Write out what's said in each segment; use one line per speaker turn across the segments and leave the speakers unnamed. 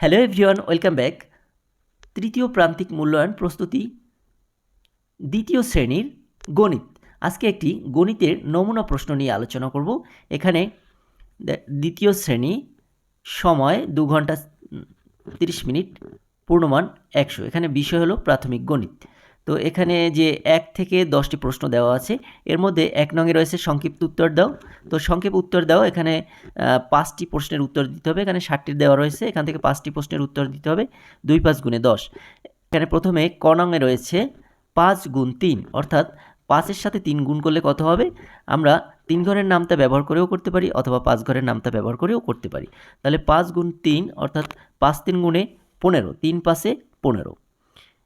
Hello everyone welcome back তৃতীয় প্রান্তিক মূল্যায়ন প্রস্তুতি। দ্বিতীয় শ্রেণির গণিত। আজকে একটি গণিতের নমুনা প্রশ্ন নিয়ে আলোচনা করব। এখানে দ্বিতীয় শ্রেণি সময় দু ঘণ্টা তিরিশ মিনিট, পূর্ণমান একশো। এখানে বিষয় হলো প্রাথমিক গণিত। তো এখানে যে এক থেকে দশটি প্রশ্ন দেওয়া আছে, এর মধ্যে এক নঙে রয়েছে সংক্ষিপ্ত উত্তর দাও। তো সংক্ষেপ উত্তর দাও, এখানে পাঁচটি প্রশ্নের উত্তর দিতে হবে, এখানে ষাটটি দেওয়া রয়েছে, এখান থেকে পাঁচটি প্রশ্নের উত্তর দিতে হবে, দুই পাঁচ গুণে দশ। এখানে প্রথমে ক নঙে রয়েছে পাঁচ গুণ তিন, অর্থাৎ পাঁচের সাথে তিন গুণ করলে কত হবে? আমরা তিন ঘরের নামটা ব্যবহার করেও করতে পারি, অথবা পাঁচ ঘরের নামটা ব্যবহার করেও করতে পারি। তাহলে পাঁচ গুণ তিন, অর্থাৎ পাঁচ তিন গুণে পনেরো, তিন পাশে পনেরো।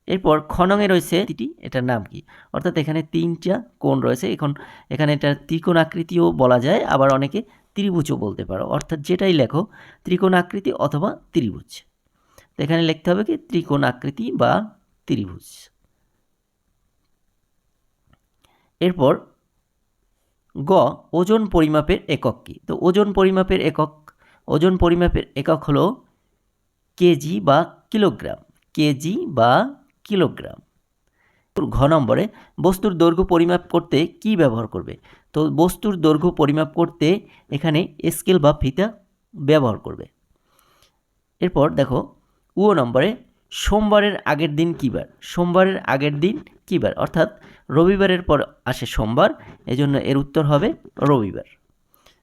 এরপর খনঙে রয়েছে এটি এটার নাম কি? অর্থাৎ এখানে তিনটা কোণ রয়েছে। এখন এখানে এটা ত্রিকোণ আকৃতিও বলা যায়, আবার অনেকে ত্রিভুজও বলতে পারো। অর্থাৎ যেটাই লেখো ত্রিকোণ আকৃতি অথবা ত্রিভুজ। তো এখানে লিখতে হবে কি? ত্রিকোণ আকৃতি বা ত্রিভুজ। এরপর গ, ওজন পরিমাপের একক কি? তো ওজন পরিমাপের একক, ওজন পরিমাপের একক হলো কেজি বা কিলোগ্রাম। কেজি বা কিলোগ্রাম। ঘ নম্বরে বস্তুর দৈর্ঘ্য পরিমাপ করতে কি ব্যবহার করবে? তো বস্তুর দৈর্ঘ্য পরিমাপ করতে এখানে স্কেল বা ফিতা ব্যবহার করবে। এরপর দেখো, উ নম্বরে সোমবারের আগের দিন কী বার সোমবারের আগের দিন কী বার অর্থাৎ রবিবারের পর আসে সোমবার, এজন্য এর উত্তর হবে রবিবার।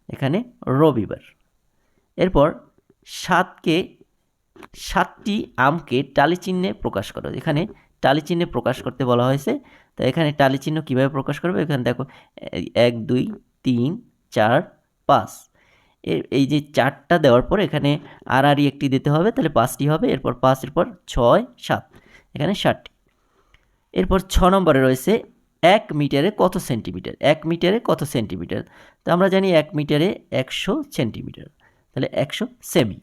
এখানে রবিবার। এরপর সাতকে সাতটি আমকে টালি চিহ্নে প্রকাশ করো। এখানে টালি চিহ্নে প্রকাশ করতে বলা হয়েছে। তো এখানে টালি চিহ্ন কীভাবে প্রকাশ করবে? এখানে দেখো, এক, দুই, তিন, চার, পাঁচ। এই যে চারটা দেওয়ার পর এখানে আর আরই একটি দিতে হবে, তাহলে পাঁচটি হবে। এরপর পাঁচের পর ছয়, সাত। এখানে ষাটটি। এরপর ছ নম্বরে রয়েছে, এক মিটারে কত সেন্টিমিটার? এক মিটারে কত সেন্টিমিটার? তো আমরা জানি এক মিটারে একশো সেন্টিমিটার। তাহলে একশো সেমি।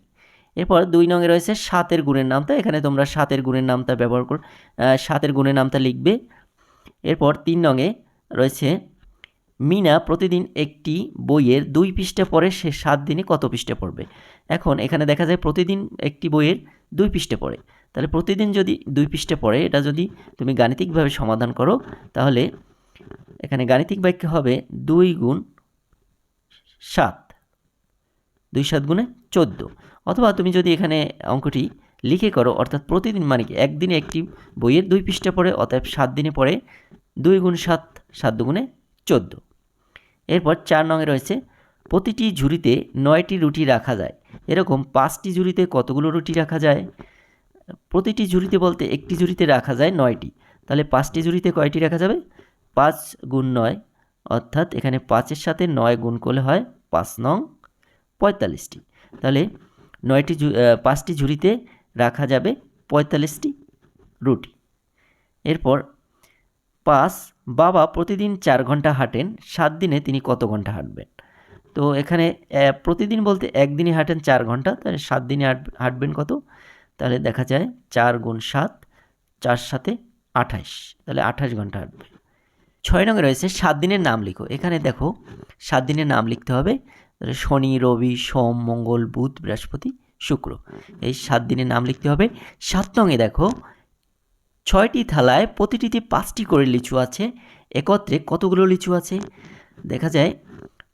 এরপর দুই নঙে রয়েছে সাতের গুণের নামতা। এখানে তোমরা সাতের গুণের নামতা ব্যবহার কর সাতের গুণের নামতা লিখবে। এরপর তিন নঙে রয়েছে, মিনা প্রতিদিন একটি বইয়ের দুই পৃষ্ঠা পড়ে, সে সাত দিনে কত পৃষ্ঠা পড়বে? এখন এখানে দেখা যায় প্রতিদিন একটি বইয়ের দুই পৃষ্ঠা পড়ে। তাহলে প্রতিদিন যদি দুই পৃষ্ঠা পড়ে, এটা যদি তুমি গাণিতিকভাবে সমাধান করো, তাহলে এখানে গাণিতিক বাক্য হবে দুই গুণ সাত। দুই সাত গুণে চোদ্দ। অথবা তুমি যদি এখানে অঙ্কটি লিখে করো, অর্থাৎ প্রতিদিন মানে কি, একদিনে একটি বইয়ের দুই পৃষ্ঠা পড়ে, অতএব সাত দিনে পড়ে দুই গুণ সাত সাত দুগুণে চোদ্দ। এরপর চার নঙে রয়েছে, প্রতিটি ঝুড়িতে নয়টি রুটি রাখা যায়। এরকম পাঁচটি ঝুড়িতে কতগুলো রুটি রাখা যায়? প্রতিটি ঝুড়িতে বলতে একটি ঝুড়িতে রাখা যায় নয়টি। তাহলে পাঁচটি ঝুড়িতে কয়টি রাখা যাবে? পাঁচ গুণ নয়, অর্থাৎ এখানে পাঁচের সাথে নয় গুণ করলে হয় পাঁচ নং পঁয়তাল্লিশটি। তাহলে নয়টি পাঁচটি ঝুড়িতে রাখা যাবে পঁয়তাল্লিশটি রুটি। এরপর পাঁচ, বাবা প্রতিদিন চার ঘণ্টা হাঁটেন, সাত দিনে তিনি কত ঘণ্টা হাঁটবেন? তো এখানে প্রতিদিন বলতে একদিনই হাঁটেন চার ঘণ্টা, তাহলে সাত দিনে হাঁট- হাঁটবেন কত? তাহলে দেখা যায় চার গুণ সাত, চার সাথে আঠাশ তাহলে আঠাশ ঘণ্টা হাঁটবে ছয় নঙে রয়েছে সাত দিনের নাম লিখো। এখানে দেখো, সাত দিনের নাম লিখতে হবে। শনি, রবি, সোম, মঙ্গল, বুধ, বৃহস্পতি, শুক্র। এই সাত দিনের নাম লিখতে হবে। সাত নঙে দেখো, ছয়টি থালায় প্রতিটিতে পাঁচটি করে লিচু আছে। একত্রে কতগুলো লিচু আছে? দেখা যায়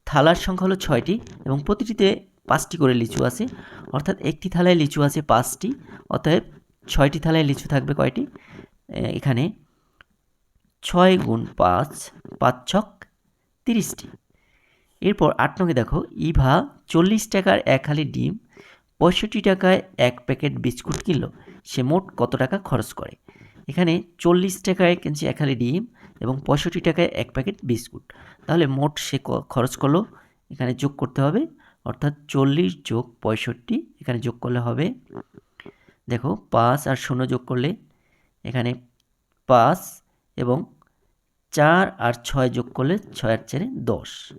থালার সংখ্যা হলো ছয়টি এবং প্রতিটিতে পাঁচটি করে লিচু আছে। অর্থাৎ একটি থালায় লিচু আছে পাঁচটি, অতএব ছয়টি থালায় লিচু থাকবে কয়টি? এখানে ছয় গুণ পাঁচ পাঁচ ছক তিরিশটি। এরপর আট নঙ্গে দেখো, ইভা চল্লিশ টাকার এক হালি ডিম, পঁয়ষট্টি টাকায় এক প্যাকেট বিস্কুট কিনলো। সে মোট কত টাকা খরচ করে? এখানে চল্লিশ টাকায় কিনছে এক হালি ডিম এবং পঁয়ষট্টি টাকায় এক প্যাকেট বিস্কুট। তাহলে মোট সে খরচ করল? এখানে যোগ করতে হবে, অর্থাৎ চল্লিশ যোগ পঁয়ষট্টি, এখানে যোগ করলে হবে, দেখো, পাঁচ আর শূন্য যোগ করলে এখানে পাঁচ এবং চার আর ছয় যোগ করলে ছয় আর চারে দশ।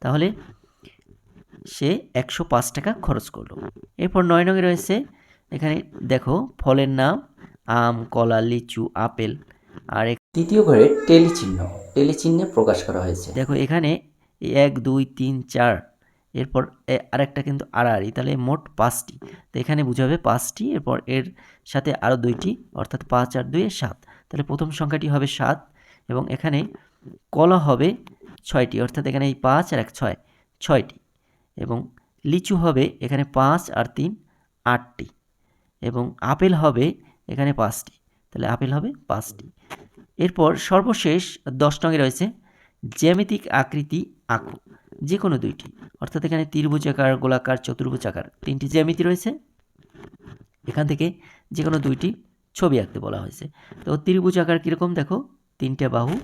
তাহলে সে একশো পাঁচ টাকা খরচ করল। এরপর নয় নঙে রয়েছে এখানে দেখো ফলের নাম আম কলা লিচু আপেল আর এক-
তৃতীয় ঘরে টেলি চিহ্ন টেলি চিহ্নে প্রকাশ করা হয়েছে।
দেখো এখানে এক দুই তিন চার এরপর আরেকটা কিন্তু আড়াআড়ি তাহলে মোট পাঁচটি। তো এখানে বুঝাবে পাঁচটি এরপর এর সাথে আরও দুইটি অর্থাৎ পাঁচ আর দুয়ে সাত। তাহলে প্রথম সংখ্যাটি হবে সাত এবং এখানে কলা হবে ছয়টি, অর্থাৎ এখানে এই পাঁচ আর এক ছয়, ছয়টি। এবং লিচু হবে এখানে পাঁচ আর তিন, আটটি। এবং আপেল হবে এখানে পাঁচটি। তাহলে আপেল হবে পাঁচটি। এরপর সর্বশেষ দশ নঙে রয়েছে জ্যামিতিক আকৃতি আঁকো যে কোনো দুইটি। অর্থাৎ এখানে ত্রিভুজাকার গোলাকার চতুর্ভুজাকার তিনটি জ্যামিতি রয়েছে। এখান থেকে যে কোনো দুইটি ছবি আঁকতে বলা হয়েছে। তো ত্রিভুজ আকার কীরকম দেখো? তিনটে বাহু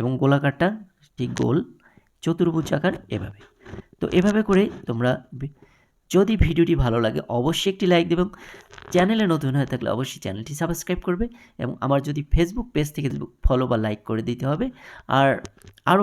এবং গোলাকারটা ঠিক গোল, চতুর্ভুজ আকার এভাবে। তো এভাবে করে তোমরা যদি ভিডিওটি ভালো লাগে অবশ্যই একটি লাইক দেবে এবং চ্যানেলে নতুন হয়ে থাকলে অবশ্যই চ্যানেলটি সাবস্ক্রাইব করবে এবং আমার যদি ফেসবুক পেজ থেকে ফলো বা লাইক করে দিতে হবে, আর আরও